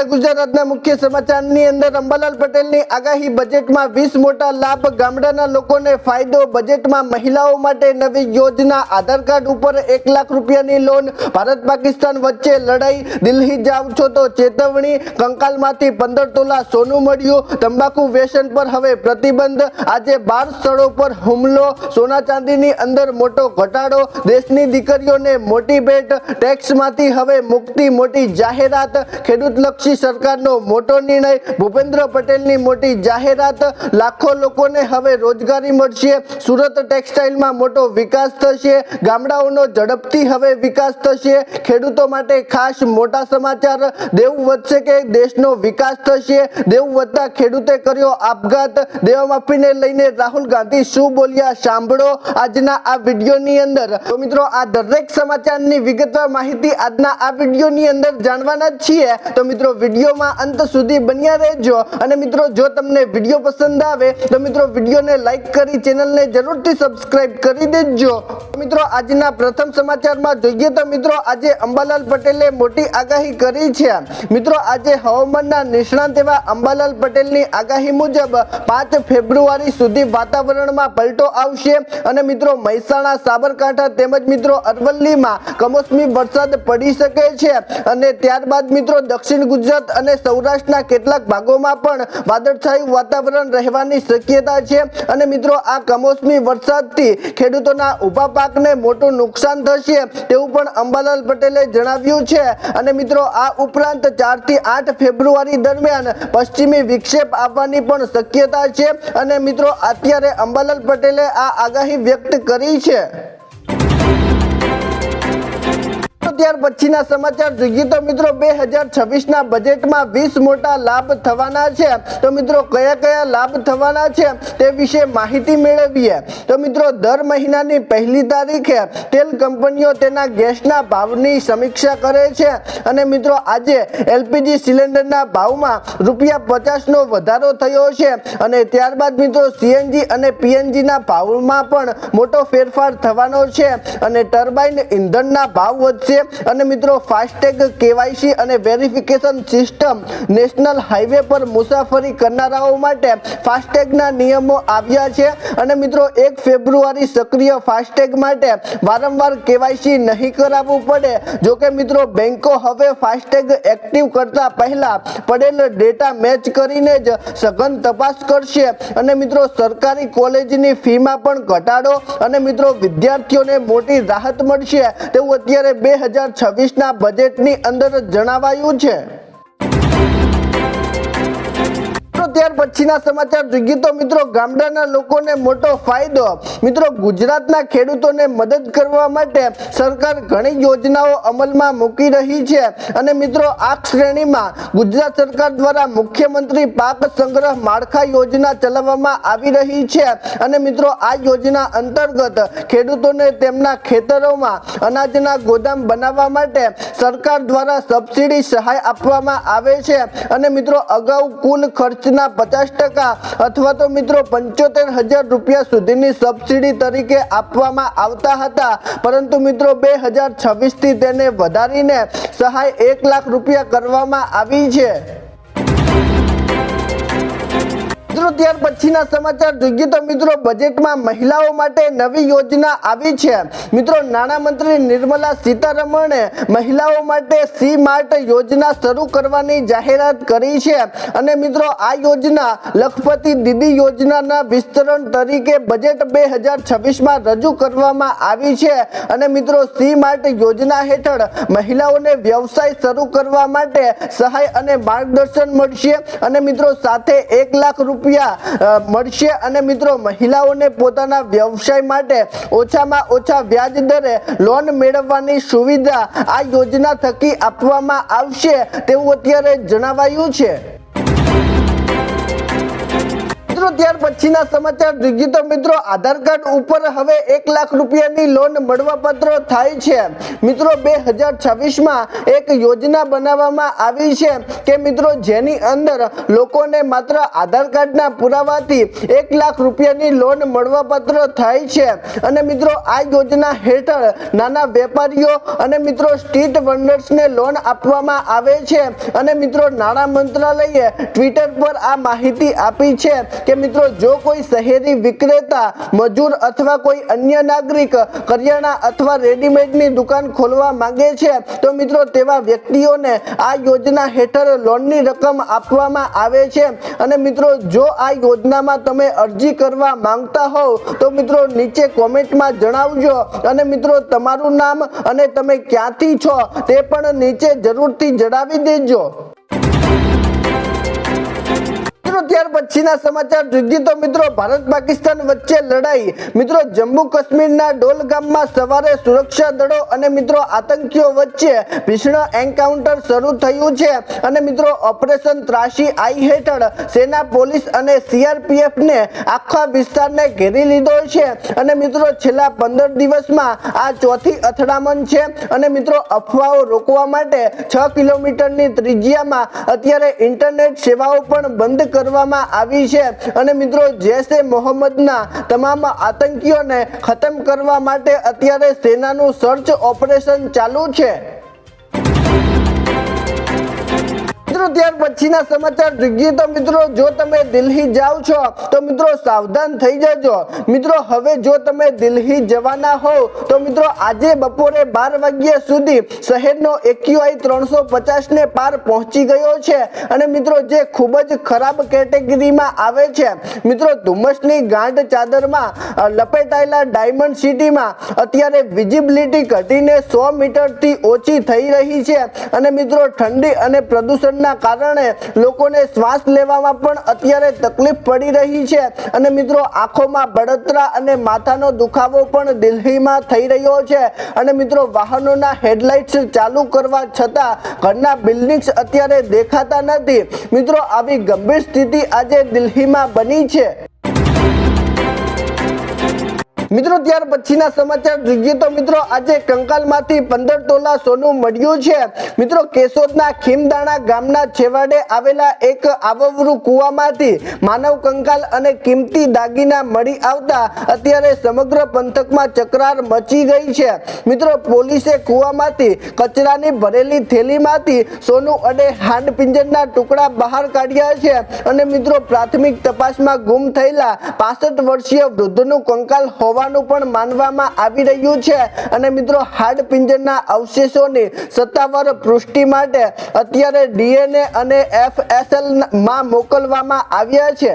નમસ્કાર ગુજરાતના મુખ્ય સમાચારની અંદર અંબાલાલ પટેલની આગાહી બજેટમાં વીસ મોટા લાભ ગામડાના લોકોને ફાયદો. બજેટમાં મહિલાઓ માટે નવી યોજના. આધાર કાર્ડ ઉપર એક લાખ રૂપિયાની લોન. ભારત પાકિસ્તાન વચ્ચે લડાઈ. દિલ્હી જાવ છો તો ચેતવણી. કંકાલમાંથી પંદર તોલા સોનું મળ્યું. તંબાકુ વ્યસન પર હવે પ્રતિબંધ. આજે બાર સ્થળો પર હુમલો. સોના ચાંદીની અંદર મોટો ઘટાડો. દેશની દીકરીઓને મોટી ભેટ. ટેક્સમાંથી હવે મુક્તિ મોટી જાહેરાત. ખેડૂતલક્ષી સરકારનો મોટો નિર્ણય. ભૂપેન્દ્ર પટેલની મોટી જાહેરાત. લાખો લોકોને હવે રોજગારી મળશે. સુરત ટેક્સટાઇલમાં મોટો વિકાસ થશે. ગામડાઓનો ઝડપથી હવે વિકાસ થશે. ખેડૂતો માટે ખાસ મોટા સમાચાર. દેવું વધશે કે દેશનો વિકાસ થશે. દેવું વધતા ખેડૂતે કર્યો આપઘાત. દેવામાફીને લઈને રાહુલ ગાંધી શું બોલ્યા સાંભળો આજના આ વિડીયોની અંદર. તો મિત્રો, આ દરેક સમાચારની વિગતવાર માહિતી આજના આ વિડીયોની અંદર જાણવાના જ છીએ. તો મિત્રો વિડીયોમાં અંત સુધી બન્યા રહેજો. અને મિત્રો, જો તમને વીડિયો પસંદ આવે, તો મિત્રો વિડીયોને લાઈક કરી, ચેનલને જરૂરથી સબસ્ક્રાઇબ કરી દેજો. મિત્રો, આજના પ્રથમ સમાચારમાં જોઈએ તો મિત્રો, આજે અંબાલાલ પટેલે મોટી આગાહી કરી છે. મિત્રો, આજે હવામાનના નિષ્ણાંત એવા અંબાલાલ પટેલની આગાહી મુજબ પાંચ ફેબ્રુઆરી સુધી વાતાવરણમાં પલટો આવશે. અને મિત્રો, મહેસાણા, સાબરકાંઠા તેમજ મિત્રો, અરવલ્લીમાં કમોસમી વરસાદ પડી શકે છે. અને ત્યારબાદ મિત્રો, દક્ષિણ ગુજરાત અને સૌરાષ્ટ્રના કેટલાક ભાગોમાં પણ વાદળછાયું વાતાવરણ રહેવાની શક્યતા છે. અને મિત્રો, આ કમોસમી વરસાદથી ખેડૂતોના ઊભા પાકને મોટું નુકસાન થશે તેવું પણ અંબાલાલ પટેલે જણાવ્યું છે. અને મિત્રો, આ ઉપરાંત ચારથી આઠ ફેબ્રુઆરી દરમિયાન પશ્ચિમી વિક્ષેપ આવવાની પણ શક્યતા છે. અને મિત્રો, અત્યારે અંબાલાલ પટેલે આ આગાહી વ્યક્ત કરી છે. ત્યાર પછીના સમાચાર જોઈએ તો મિત્રો બે હજાર છવ્વીસના બજેટમાં વીસ મોટા લાભ થવાના છે. તો મિત્રો કયા કયા લાભ થવાના છે તે વિશે માહિતી મેળવીએ. તો મિત્રો દર મહિનાની પહેલી તારીખે તેલ કંપનીઓ તેના ગેસના ભાવની સમીક્ષા કરે છે. અને મિત્રો આજે એલપીજી સિલિન્ડરના ભાવમાં રૂપિયા પચાસનો વધારો થયો છે. અને ત્યારબાદ મિત્રો સીએનજી અને પીએનજીના ભાવમાં પણ મોટો ફેરફાર થવાનો છે. અને ટર્બાઇન ઇંધણના ભાવ વધશે. અને મિત્રો, ફાસ્ટેગ, કેવાયસી અને વેરિફિકેશન સિસ્ટમ નેશનલ હાઈવે પર મુસાફરી કરનારાઓ માટે ફાસ્ટેગના નિયમો આવ્યા છે. અને મિત્રો, એક ફેબ્રુઆરી સક્રિય ફાસ્ટેગ માટે વારંવાર કેવાયસી નહીં કરાવવું પડે. જો કે મિત્રો, બેંકો હવે ફાસ્ટેગ એક્ટિવ કરતા પહેલા પડેલ ડેટા મેચ કરીને જ સઘન તપાસ કરશે. અને મિત્રો, સરકારી કોલેજની ફીમાં પણ ઘટાડો. અને મિત્રો, વિદ્યાર્થીઓને મોટી રાહત મળશે. તેવું અત્યારે બે હજાર છવ્વીસના બજેટની અંદર જણાવાયું છે. ત્યાર પછીના સમાચાર જોઈએ તો મિત્રો ગામડાના લોકોને મોટો ફાયદો. મિત્રો ગુજરાતના ખેડૂતોને મદદ કરવા માટે સરકાર ઘણી યોજનાઓ અમલમાં મૂકી રહી છે. અને મિત્રો આ શ્રેણીમાં ગુજરાત સરકાર દ્વારા મુખ્યમંત્રી પાક સંગ્રહ માળખા યોજના ચલાવવામાં આવી રહી છે. અને મિત્રો આ યોજના અંતર્ગત ખેડૂતોને તેમના ખેતરોમાં અનાજના ગોદામ બનાવવા માટે સરકાર દ્વારા સબસિડી સહાય આપવામાં આવે છે. અને મિત્રો અગાઉ કુલ ખર્ચના પચાસ ટકા અથવા તો મિત્રો પંચોતેર હજાર રૂપિયા સુધીની સબસિડી તરીકે આપવામાં આવતા હતા. પરંતુ મિત્રો બે હજાર છવ્વીસથી તેને વધારીને સહાય એક લાખ રૂપિયા કરવામાં આવી છે. મિત્રો, ત્યાર પછીના સમાચાર જોઈએ તો મિત્રો બજેટમાં મહિલાઓ માટે નવી યોજના આવી છે. મિત્રો, નાણામંત્રી નિર્મલા સીતારમણે મહિલાઓ માટે સી માર્ટ યોજના શરૂ કરવાની જાહેરાત કરી છે. અને મિત્રો, આ યોજના લખપતિ દીદી યોજનાના વિસ્તરણ તરીકે બજેટ બે હજાર છવ્વીસમાં રજૂ કરવામાં આવી છે. અને મિત્રો સી માર્ટ યોજના હેઠળ મહિલાઓને વ્યવસાય શરૂ કરવા માટે સહાય અને માર્ગદર્શન મળશે. અને મિત્રો, સાથે એક લાખ રૂપિયા અ, મળશે અને મિત્રો મહિલાઓને પોતાના વ્યવસાય માટે ઓછામાં ઓછા વ્યાજ દરે લોન મેળવવાની સુવિધા આ યોજના થકી આપવામાં આવશે તેવું અત્યારે જણાવાયું છે. મિત્રો, ત્યાર પછીના સમાચાર. જોઈએ તો મિત્રો, આધાર કાર્ડ ઉપર હવે એક લાખ રૂપિયાની લોન મળવાપાત્ર થાય છે. મિત્રો, બે હજાર છવ્વીસમાં એક યોજના બનાવવામાં આવી છે કે મિત્રો, જેની અંદર લોકોને માત્ર આધાર કાર્ડના પુરાવાથી એક લાખ રૂપિયાની લોન મળવાપાત્ર થાય છે. અને મિત્રો, આ યોજના હેઠળ નાના વેપારીઓ અને મિત્રો, સ્ટ્રીટ વન્ડર્સને લોન આપવામાં આવે છે. અને મિત્રો, નાણાં મંત્રાલયે ટ્વિટર પર આ માહિતી આપી છે કે મિત્રો, જો કોઈ શહેરી વિક્રેતા, મજૂર અથવા કોઈ અન્ય નાગરિક કરિયાણા અથવા રેડીમેડની દુકાન ખોલવા માંગે છે, તો મિત્રો તેવા વ્યક્તિઓને આ યોજના હેઠળ લોનની રકમ આપવામાં આવે છે. અને મિત્રો, જો આ યોજનામાં તમે અરજી કરવા માંગતા હોવ, તો મિત્રો નીચે કોમેન્ટમાં જણાવજો. અને મિત્રો, તમારું નામ અને તમે ક્યાંથી છો તે પણ નીચે જરૂરથી જણાવી દેજો. મિત્રો ત્યાર પછીના સમાચાર ઘેરી લીધો છે. અને મિત્રો, છેલ્લા પંદર દિવસમાં આ ચોથી અથડામણ છે. અને મિત્રો, અફવાઓ રોકવા માટે છ કિલોમીટરની ત્રિજ્યામાં અત્યારે ઇન્ટરનેટ સેવાઓ પણ બંધ કરવામાં આવી છે. અને મિત્રો જૈશે મોહમ્મદના તમામ આતંકીઓને ખતમ કરવા માટે અત્યારે સેનાનું સર્ચ ઓપરેશન ચાલુ છે. મિત્રો, ત્યાર પછીના સમાચાર જોઈએ તો મિત્રો, જો તમે દિલ્હી જાઓ છો, તો મિત્રો સાવધાન થઈ જજો. મિત્રો, હવે જો તમે દિલ્હી જવાના હો તો મિત્રો, આજે બપોરે બાર વાગ્યા સુધી શહેરનો એક્યુઆઈ ત્રણસો પચાસને પાર પહોંચી ગયો છે. અને મિત્રો, જે ખૂબ જ ખરાબ કેટેગરીમાં આવે છે, મિત્રો, ધુમ્મસની ગાંઠ ચાદરમાં લપેટાયેલા ડાયમંડ સિટીમાં, અત્યારે વિઝિબિલિટી ઘટીને સો મીટરથી ઓછી થઈ રહી છે. અને મિત્રો, ઠંડી અને પ્રદૂષણના કારણે લોકોને શ્વાસ લેવામાં પણ અત્યારે તકલીફ પડી રહી છે. અને મિત્રો, આંખોમાં બળતરા અને માથાનો દુખાવો પણ દિલ્હીમાં થઈ રહ્યો છે. અને મિત્રો, વાહનોના હેડલાઇટ્સ ચાલુ કરવા છતાં ઘરના બિલ્ડિંગ્સ અત્યારે દેખાતા નથી. મિત્રો, આવી ગંભીર સ્થિતિ આજે દિલ્હીમાં બની છે. મિત્રો, ત્યાર પછીના સમાચાર જોઈએ તો મિત્રો, આજે કંકાલમાંથી પંદર તોલા સોનું મળ્યું છે. મિત્રો, કેશોદના ખીમદાણા ગામના છેવાડે આવેલા એક આવવરું કુવામાંથી માનવ કંકાલ અને કિંમતી દાગીના મળી આવતા અત્યારે સમગ્ર પંથકમાં ચકરાર મચી ગઈ છે. મિત્રો, પોલીસે કુવામાંથી કચરાની ભરેલી થેલીમાંથી સોનું અને હાડપિંજરના ટુકડા બહાર કાઢ્યા છે અને મિત્રો, પ્રાથમિક તપાસમાં ગુમ થયેલા પાસઠ વર્ષીય વૃદ્ધનું કંકાલ હોવાનું પણ માનવામાં આવી રહ્યું છે. અને મિત્રો, હાડપિંજરના અવશેષોની સત્તાવાર પુષ્ટિ માટે અત્યારે ડીએનએ અને એફએસએલમાં મોકલવામાં આવ્યા છે.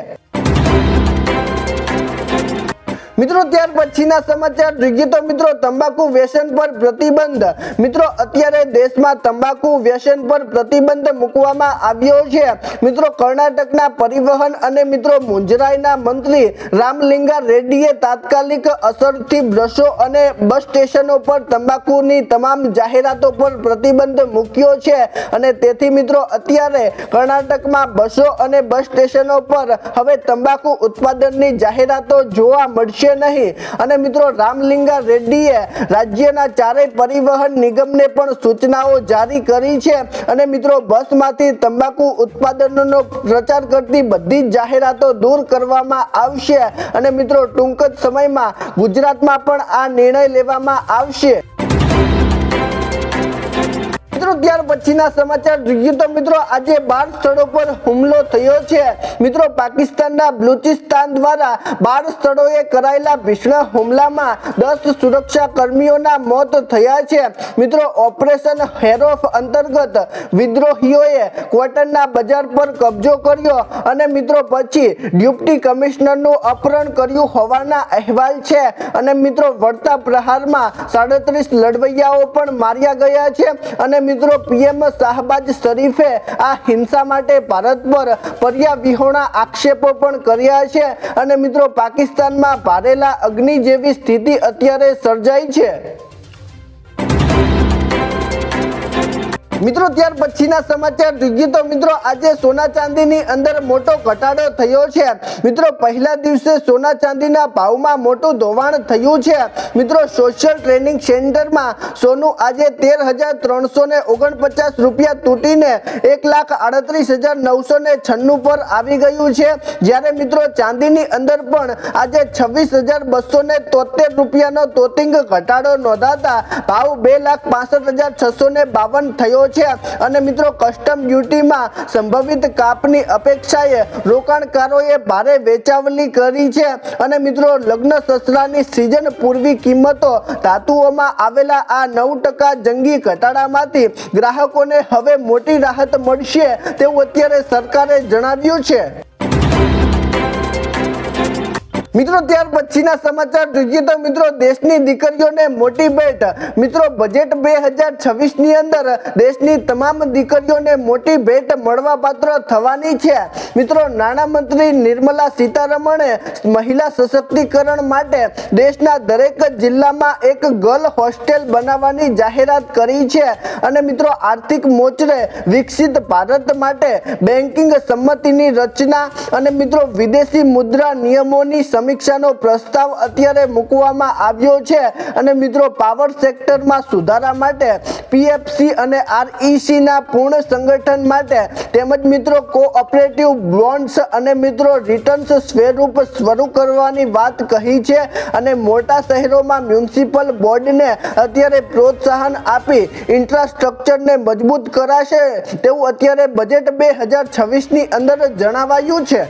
મિત્રો, ત્યાર પછીના સમાચાર જોઈએ તો મિત્રો, તંબાકુ વ્યસન પર પ્રતિબંધ. મિત્રો, અત્યારે દેશમાં તંબાકુ વ્યસન પર પ્રતિબંધ મૂકવામાં આવ્યો છે. મિત્રો, કર્ણાટકના પરિવહન અને મિત્રો, મુંજરાઈના મંત્રી રામલિંગા રેડ્ડીએ તાત્કાલિક અસરથી બ્રશો અને બસ સ્ટેશનો પર તંબાકુની તમામ જાહેરાતો પર પ્રતિબંધ મૂક્યો છે. અને તેથી, મિત્રો, અત્યારે કર્ણાટકમાં બસો અને બસ સ્ટેશનો પર હવે તંબાકુ ઉત્પાદનની જાહેરાતો જોવા મળશે. નહીં. અને મિત્રો, રામલિંગા રેડ્ડીએ રાજ્યના ચારેય પરિવહન નિગમને પણ સૂચનાઓ જારી કરી છે. અને મિત્રો, બસમાંથી તંબાકુ ઉત્પાદનોનો પ્રચાર કરતી બધી જ જાહેરાતો દૂર કરવામાં આવશે. અને મિત્રો, ટૂંક જ સમયમાં ગુજરાતમાં પણ આ નિર્ણય લેવામાં આવશે. બજાર પર કબજો કર્યો અને મિત્રો, પછી ડ્યુટી કમિશનરનું અપહરણ કર્યું હોવાના અહેવાલ છે. અને મિત્રો, વળતા પ્રહારમાં સાડત્રીસ લડવૈયાઓ પણ માર્યા ગયા છે. અને મિત્રો, પીએમ શાહબાજ શરીફે આ હિંસા માટે ભારત પર પર્યા વિહોણા આક્ષેપો પણ કર્યા છે. અને મિત્રો, પાકિસ્તાનમાં ભારેલા અગ્નિ જેવી સ્થિતિ અત્યારે સર્જાઈ છે. મિત્રો, ત્યાર પછીના સમાચાર જોઈએ તો મિત્રો, આજે સોના ચાંદીની અંદર મોટો ઘટાડો થયો છે. મિત્રો, પહેલા દિવસે સોના ચાંદીના ભાવમાં મોટું ધોવાણ થયું છે. મિત્રો સોશિયલ ટ્રેનિંગ સેન્ટરમાં સોનું આજે તેર હજાર ત્રણસો ને ઓગણપચાસ રૂપિયા તૂટીને એક લાખ આડત્રીસ હજાર નવસો ને છન્નું પર આવી ગયું છે. જ્યારે મિત્રો, ચાંદીની અંદર પણ આજે છવ્વીસ હજાર બસો ને તોતેર રૂપિયાનો તોતિંગ ઘટાડો નોંધાતા ભાવ બે લાખ પાસઠ હજાર છસો ને બાવન થયો છે. અને મિત્રો કસ્ટમ ડ્યુટીમાં સંભવિત કાપની અપેક્ષાએ રોકાણકારોએ ભારે વેચાવલી કરી છે. અને મિત્રો, લગ્ન સસરાની સિઝન પૂર્વી કિંમતો ધાતુઓમાં આવેલા આ નવ ટકા જંગી ઘટાડામાંથી ગ્રાહકોને હવે મોટી રાહત મળશે તેવું અત્યારે સરકારે જણાવ્યું છે. મિત્રો, ત્યાર પછીના સમાચાર જોઈએ તો મિત્રો, દેશની દીકરીઓને મોટી ભેટ. મિત્રો બજેટ બે હજાર છવ્વીસની અંદર દેશની તમામ દીકરીઓને મોટી ભેટ મળવા પાત્ર થવાની છે. મિત્રો, નાણામંત્રી નિર્મલા સીતારમણે મહિલા સશક્તિકરણ માટે દેશના દરેક જિલ્લામાં એક ગર્લ હોસ્ટેલ બનાવવાની જાહેરાત કરી છે. અને મિત્રો, આર્થિક મોચરે વિકસિત ભારત માટે બેન્કિંગ સંમતિની રચના અને મિત્રો, વિદેશી મુદ્રા નિયમોની સમીક્ષાનો પ્રસ્તાવ અત્યારે મૂકવામાં આવ્યો છે અને મિત્રો પાવર સેક્ટરમાં સુધારા માટે પીએફસી અને આરઈસીના પૂર્ણ સંગઠન માટે તેમજ મિત્રો કોઓપરેટિવ બોન્ડ્સ અને મિત્રો રિટર્ન્સ સ્વરૂપ શરૂ કરવાની વાત કહી છે અને મોટા શહેરોમાં મ્યુનિસિપલ બોર્ડને અત્યારે પ્રોત્સાહન આપી ઇન્ફ્રાસ્ટ્રક્ચરને મજબૂત કરાશે તેવું અત્યારે બજેટ બે હજાર છવ્વીસની અંદર જણાવાયું છે.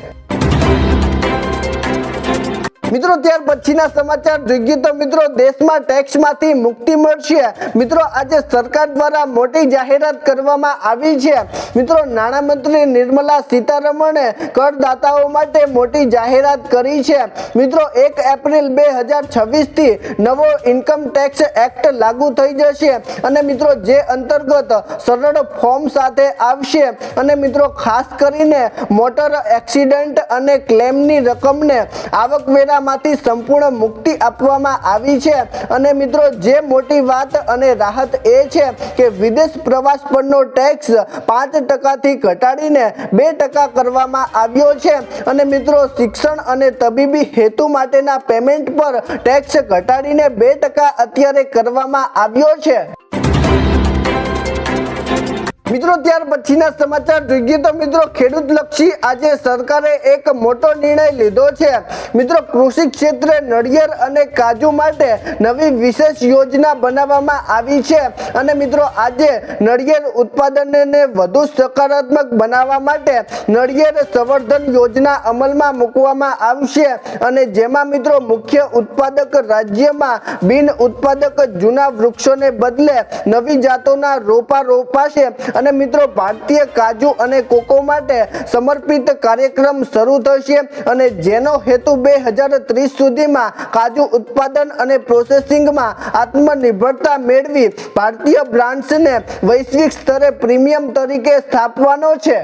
મિત્રો, ત્યાર પછીના સમાચાર જોઈએ તો મિત્રો, દેશમાં ટેક્સમાંથી મુક્તિ મળશે. મિત્રો, આજે સરકાર દ્વારા મોટી જાહેરાત કરવામાં આવી છે. મિત્રો, નાણામંત્રી નિર્મલા સીતારમણે કરદાતાઓ માટે મોટી જાહેરાત કરી છે. મિત્રો, એક એપ્રિલ બે હજાર છવ્વીસથી નવો ઇન્કમ ટેક્સ એક્ટ લાગુ થઈ જશે. અને મિત્રો, જે અંતર્ગત સરળ ફોર્મ સાથે આવશે. અને મિત્રો, ખાસ કરીને મોટર એક્સિડન્ટ અને ક્લેમની રકમને આવકવેરામાંથી સંપૂર્ણ મુક્તિ આપવામાં આવી છે. અને મિત્રો, જે મોટી વાત અને રાહત એ છે કે વિદેશ પ્રવાસ પરનો ટેક્સ પાંચ ટકાથી ઘટાડીને બે ટકા કરવામાં આવ્યો છે. અને મિત્રો, શિક્ષણ અને તબીબી હેતુ માટેના પેમેન્ટ પર ટેક્સ ઘટાડીને બે ટકા અત્યારે કરવામાં આવ્યો છે. મિત્રો, ત્યાર પછીના સમાચાર જોઈએ તો મિત્રો ખેડૂત લક્ષી આજે સરકારે એક મોટો નિર્ણય લીધો છે. મિત્રો, કૃષિ ક્ષેત્રે નળિયેર અને કાજુ માટે નવી વિશેષ યોજના બનાવવામાં આવી છે. અને મિત્રો, આજે નળિયેર ઉત્પાદનને વધુ સકારાત્મક બનાવવા માટે નળિયેર સંવર્ધન યોજના અમલમાં મૂકવામાં આવશે. અને જેમાં મિત્રો, મુખ્ય ઉત્પાદક રાજ્યમાં બિન ઉત્પાદક જૂના વૃક્ષોને બદલે નવી જાતોના રોપા રોપાશે અને મિત્રો, ભારતીય કાજુ અને કોકો માટે સમર્પિત કાર્યક્રમ શરૂ થશે અને જેનો હેતુ બે હજાર ત્રીસ સુધીમાં કાજુ ઉત્પાદન અને પ્રોસેસિંગમાં આત્મનિર્ભરતા મેળવી ભારતીય બ્રાન્ડ્સને વૈશ્વિક સ્તરે પ્રીમિયમ તરીકે સ્થાપવાનો છે.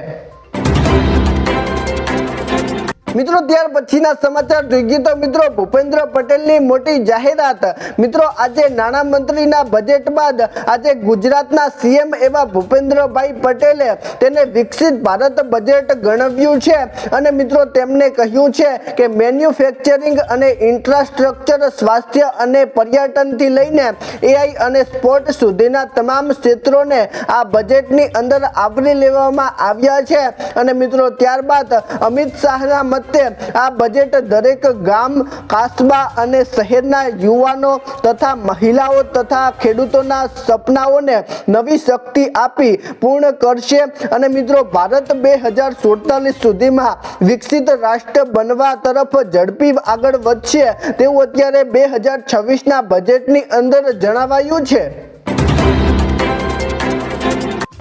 મિત્રો, ત્યાર પછીના સમાચાર જોઈએ તો મિત્રો, ભૂપેન્દ્ર પટેલની મોટી જાહેરાત. મિત્રો, આજે નાણાં મંત્રીના બજેટ બાદ આજે ગુજરાતના સીએમ એવા ભૂપેન્દ્રભાઈ પટેલે તેને વિકસિત ભારત બજેટ ગણાવ્યું છે. અને મિત્રો તેમણે કહ્યું છે કે મેન્યુફેક્ચરિંગ અને ઇન્ફ્રાસ્ટ્રક્ચર સ્વાસ્થ્ય અને પર્યટનથી લઈને એઆઈ અને સ્પોર્ટ સુધીના તમામ ક્ષેત્રોને આ બજેટની અંદર આવરી લેવામાં આવ્યા છે. અને મિત્રો, ત્યારબાદ અમિત શાહના મતે આ બજેટ દરેક ગામ, કાસબા અને શહેરના યુવાનો તથા મહિલાઓ તથા ખેડૂતોના સપનાઓને નવી શક્તિ આપી પૂર્ણ કરશે. અને મિત્રો, ભારત બે હજાર સુડતાલીસ સુધીમાં વિકસિત રાષ્ટ્ર બનવા તરફ ઝડપી આગળ વધશે તેવું અત્યારે બે હજાર છવ્વીસના બજેટની અંદર જણાવાયું છે.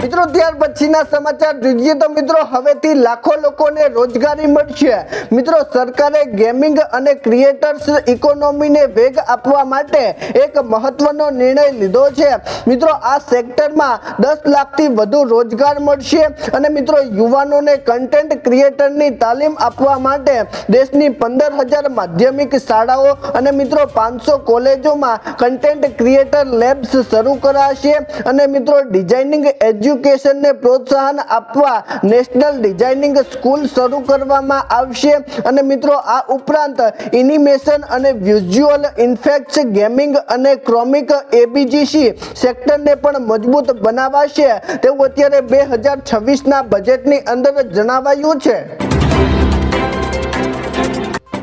મિત્રો, ત્યાર પછીના સમાચાર જોઈએ તો મિત્રો, હવેથી લાખો લોકોને રોજગારી મળશે. મિત્રો, સરકારે ગેમિંગ અને ક્રિએટર્સ ઇકોનોમીને વેગ આપવા માટે એક મહત્વનો નિર્ણય લીધો છે. મિત્રો, આ સેક્ટરમાં દસ લાખથી વધુ રોજગાર મળશે અને મિત્રો, યુવાનોને કન્ટેન્ટ ક્રિએટરની તાલીમ આપવા માટે દેશની પંદર હજાર માધ્યમિક શાળાઓ અને મિત્રો, પાંચસો કોલેજોમાં કન્ટેન્ટ ક્રિએટર લેબ્સ શરૂ કરાશે. અને મિત્રો ડિઝાઇનિંગ એજ્યુ એજ્યુકેશનને પ્રોત્સાહન આપવા નેશનલ ડિઝાઇનિંગ સ્કૂલ શરૂ કરવામાં આવશે. અને મિત્રો, આ ઉપરાંત એનિમેશન અને વિઝ્યુઅલ ઇન્ફેક્ટ્સ ગેમિંગ અને ક્રોમિક એબીજીસી સેક્ટરને પણ મજબૂત બનાવાશે. તેવું અત્યારે બે હજાર છવ્વીસના બજેટની અંદર જણાવાયું છે.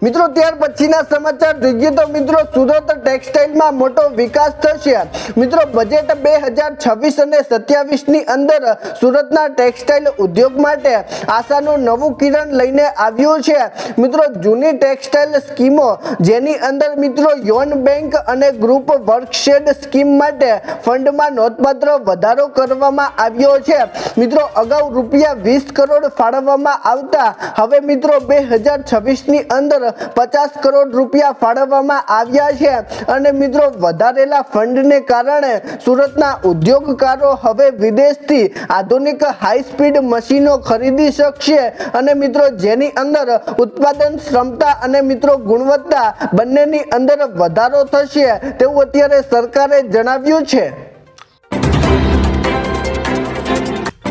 મિત્રો, ત્યાર પછીના સમાચાર જોઈએ તો મિત્રો, સુરત ટેક્સટાઇલમાં મોટો વિકાસ થશે. મિત્રો બજેટ બે હજાર છવ્વીસ અને સત્યાવીસની અંદર સુરતના ટેક્સટાઇલ ઉદ્યોગ માટે આશાનું નવું કિરણ લઈને આવ્યું છે. મિત્રો, જૂની ટેક્સટાઇલ સ્કીમો જેની અંદર મિત્રો, યોન બેંક અને ગ્રુપ વર્કશેડ સ્કીમ માટે ફંડમાં નોંધપાત્ર વધારો કરવામાં આવ્યો છે. મિત્રો, અગાઉ રૂપિયા વીસ કરોડ ફાળવવામાં આવતા, હવે મિત્રો, બે હજાર છવ્વીસની અંદર પચાસ કરોડ રૂપિયા ફાળવવામાં આવ્યા છે. અને મિત્રો, વધારેલા ફંડને કારણે સુરતના ઉદ્યોગકારો હવે વિદેશથી આધુનિક હાઈ સ્પીડ મશીનો ખરીદી શકશે. અને મિત્રો, જેની અંદર ઉત્પાદન ક્ષમતા અને મિત્રો, ગુણવત્તા બંનેની અંદર વધારો થશે, તેવું અત્યારે સરકારે જણાવ્યું છે.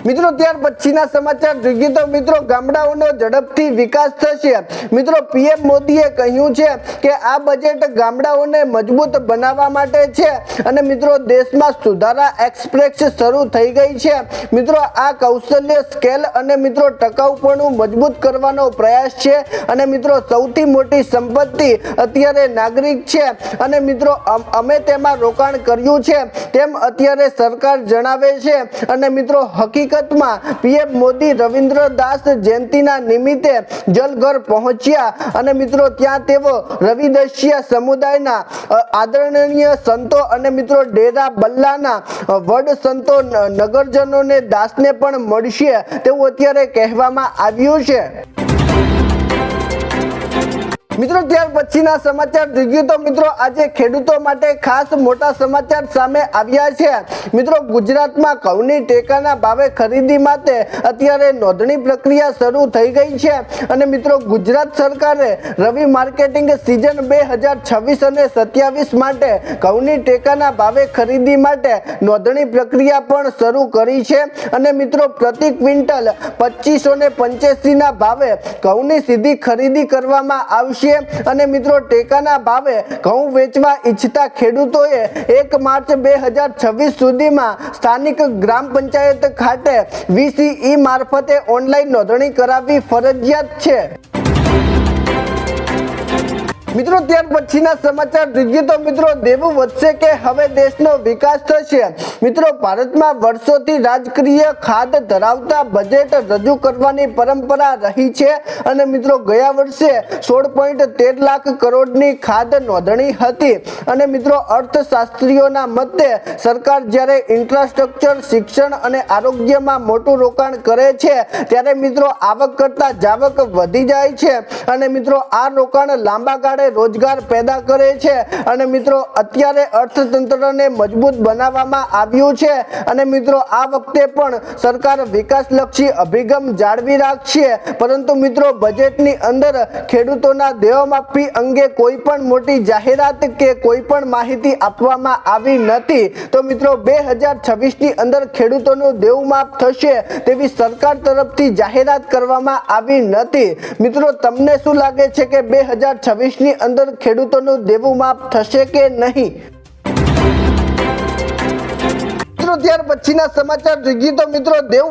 મિત્રો, ત્યાર પછીના સમાચાર જોઈએ તો મિત્રો, ગામડાઓનો ઝડપથી વિકાસ થશે. મિત્રો, પીએમ મોદીએ કહ્યું છે કે આ બજેટ ગામડાઓને મજબૂત બનાવવા માટે છે અને મિત્રો, દેશમાં સુધારા એક્સપ્રેસ શરૂ થઈ ગઈ છે. મિત્રો, આ કૌશલ્ય, સ્કેલ અને મિત્રો ટકાઉપણું મજબૂત કરવાનો પ્રયાસ છે અને મિત્રો, સૌથી મોટી સંપત્તિ અત્યારે નાગરિક છે અને મિત્રો, અમે તેમાં રોકાણ કર્યું છે. તેમ અત્યારે સરકાર જણાવે છે અને મિત્રો હકીકતમાં પીએમ મોદી રવિન્દ્ર દાસ જયંતિના નિમિત્તે જલઘર પહોંચ્યા. અને મિત્રો, ત્યાં તેઓ રવિદસ્ય સમુદાયના આદરણીય સંતો અને મિત્રો, ડેરા બલ્લાના વડ સંતો નગરજનોને દાસને પણ મળશે તેવું અત્યારે કહેવામાં આવ્યું છે. મિત્રો, ત્યાર પછીના સમાચાર જોઈએ તો મિત્રો, આજે ખેડૂતો માટે ખાસ મોટા સમાચાર સામે આવ્યા છે. મિત્રો, ગુજરાતમાં ઘઉંની ટેકાના ભાવે ખરીદી માટે અત્યારે નોંધણી પ્રક્રિયા શરૂ થઈ ગઈ છે. અને મિત્રો, ગુજરાત સરકારે રવિ માર્કેટિંગ સિઝન બે હજાર છવ્વીસ અને સત્યાવીસ માટે ઘઉંની ટેકાના ભાવે ખરીદી માટે નોંધણી પ્રક્રિયા પણ શરૂ કરી છે. અને મિત્રો, પ્રતિ ક્વિન્ટલ પચીસો ને પંચ્યાસીના ભાવે ઘઉંની સીધી ખરીદી કરવામાં આવશે. અને મિત્રો, ટેકાના ભાવે ઘઉં વેચવા ઈચ્છતા ખેડૂતોએ એક માર્ચ બે હજાર છવ્વીસ સુધીમાં સ્થાનિક ગ્રામ પંચાયત ખાતે વીસીઈ મારફતે ઓનલાઈન નોંધણી કરાવવી ફરજિયાત છે. મિત્રો, ત્યાર પછીના સમાચાર જોઈએ તો મિત્રો, દેવું વધશે કે હવે દેશનો વિકાસ થશે? મિત્રો, ભારતમાં વર્ષોથી રાજકીય ખાદ ધરાવતા બજેટ રજૂ કરવાની પરંપરા રહી છે અને મિત્રો, ગયા વર્ષે સોળ પોઈન્ટ તેર લાખ કરોડની ખાદ નોંધણી હતી. અને મિત્રો, અર્થશાસ્ત્રીઓના મતે, સરકાર જ્યારે ઇન્ફ્રાસ્ટ્રક્ચર, શિક્ષણ અને આરોગ્યમાં મોટું રોકાણ કરે છે, ત્યારે મિત્રો, આવક કરતા જાવક વધી જાય છે. અને મિત્રો, આ રોકાણ લાંબા ગાળે રોજગાર પેદા કરે છે અને મિત્રો અત્યારે અર્થતંત્રને મજબૂત બનાવવામાં આવ્યું છે અને મિત્રો આ વખતે પણ સરકાર વિકાસલક્ષી અભિગમ જાળવી રાખશે. પરંતુ મિત્રો બજેટની અંદર ખેડૂતોના દેવામાફી અંગે કોઈ પણ મોટી જાહેરાત કે કોઈ પણ માહિતી આપવામાં આવી નથી. તો મિત્રો બે હજાર છવ્વીસની અંદર ખેડૂતોનું દેવું માફ થશે તેવી સરકાર તરફથી જાહેરાત કરવામાં આવી નથી. મિત્રો તમને શું લાગે છે કે બે હજાર છવ્વીસની અંદર ખેડૂતોનું દેવું માફ થશે કે નહીં? મિત્રો, ત્યાર પછીના સમાચાર જોઈએ તો મિત્રો દેવ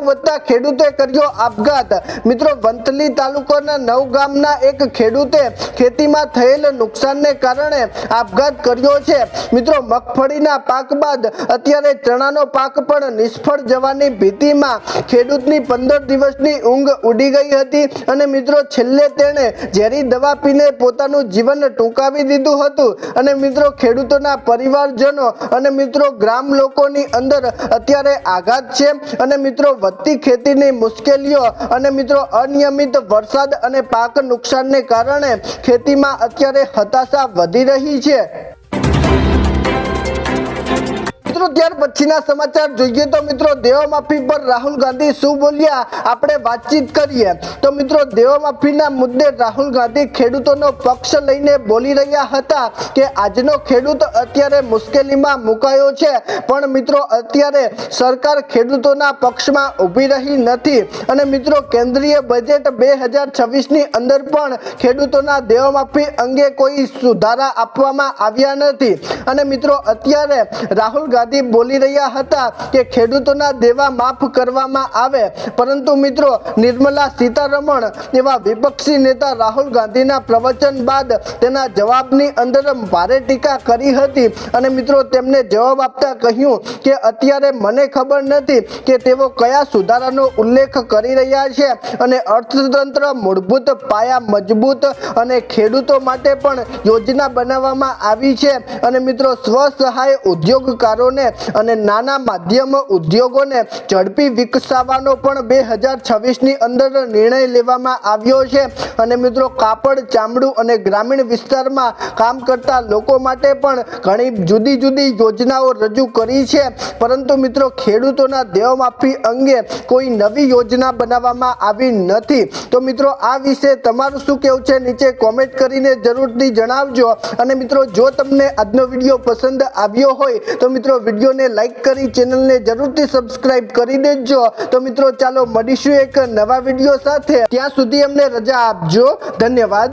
ખેડૂતે કર્યો આપઘાત. મિત્રો, વંથલી તાલુકાના નવ ગામના એક ખેડૂતે ખેતીમાં થયેલ નુકસાનને કારણે આપઘાત કર્યો છે. મિત્રો, મગફળીના પાક બાદ અત્યારે ચણાનો પાક પણ નિષ્ફળ જવાની ભીતિમાં ખેડૂતની પંદર દિવસની ઊંઘ ઉડી ગઈ હતી અને મિત્રો, છેલ્લે તેણે ઝેરી દવા પીને પોતાનું જીવન ટૂંકાવી દીધું હતું. અને મિત્રો, ખેડૂતોના પરિવારજનો અને મિત્રો, ગ્રામ લોકોની અંદર અત્યારે આઘાત છે અને મિત્રો વધતી ખેતીની મુશ્કેલીઓ અને મિત્રો અનિયમિત વરસાદ અને પાક નુકસાનને કારણે ખેતીમાં અત્યારે હતાશા વધી રહી છે. મિત્રો, ત્યાર પછીના સમાચાર જોઈએ તો મિત્રો, દેવા માફી પર રાહુલ ગાંધી શું બોલ્યા? આપણે વાતચીત કરીએ. તો મિત્રો, દેવા માફીના મુદ્દે રાહુલ ગાંધી ખેડૂતોનો પક્ષ લઈને બોલી રહ્યા હતા કે આજનો ખેડૂત અત્યારે મુશ્કેલીમાં મુકાયો છે. પણ મિત્રો, અત્યારે સરકાર ખેડૂતોના પક્ષમાં ઊભી રહી નથી. અને મિત્રો, કેન્દ્રીય બજેટ બે હજાર છવ્વીસની અંદર પણ ખેડૂતોના દેવામાફી અંગે કોઈ સુધારા આપવામાં આવ્યા નથી. અને મિત્રો, અત્યારે રાહુલ ગાંધી બોલી રહ્યા હતા કે ખેડૂતોના દેવા માફ કરવામાં આવે. પરંતુ મિત્રો, નિર્મલા સીતારમણ એવા વિપક્ષી નેતા રાહુલ ગાંધીના પ્રવચન બાદ તેના જવાબની અંદર ભારે ટીકા કરી હતી. અને મિત્રો, તેમને જવાબ આપતા કહ્યું કે, અત્યારે મને ખબર નથી કે તેઓ કયા સુધારાનો ઉલ્લેખ કરી રહ્યા છે અને અર્થતંત્ર મૂળભૂત, પાયા મજબૂત અને ખેડૂતો માટે પણ યોજના બનાવવામાં આવી છે. અને મિત્રો સ્વસહાય ઉદ્યોગકારોને અને નાના માધ્યમ ઉદ્યોગોને ઝડપી વિકસાવવાનો પણ બે હજાર છવ્વીસની અંદર નિર્ણય લેવામાં આવ્યો છે. અને મિત્રો, કાપડ, ચામડું અને ગ્રામીણ વિસ્તારમાં કામ કરતા લોકો માટે પણ ઘણી જુદી જુદી યોજનાઓ રજૂ કરી છે. પરંતુ મિત્રો, ખેડૂતોના દેવા માફી અંગે કોઈ નવી યોજના બનાવવામાં આવી નથી. તો મિત્રો, આ વિશે તમારું શું કહેવું છે? નીચે કોમેન્ટ કરીને જરૂરથી જણાવજો. અને મિત્રો, જો તમને આજનો વીડિયો પસંદ આવ્યો હોય, તો મિત્રો વિડીયોને લાઇક કરી ચેનલને જરૂરથી સબસ્ક્રાઇબ કરી દેજો. તો મિત્રો, ચાલો મળીશું એક નવા વીડિયો સાથે. ત્યાં સુધી અમને રજા આપજો. ધન્યવાદ.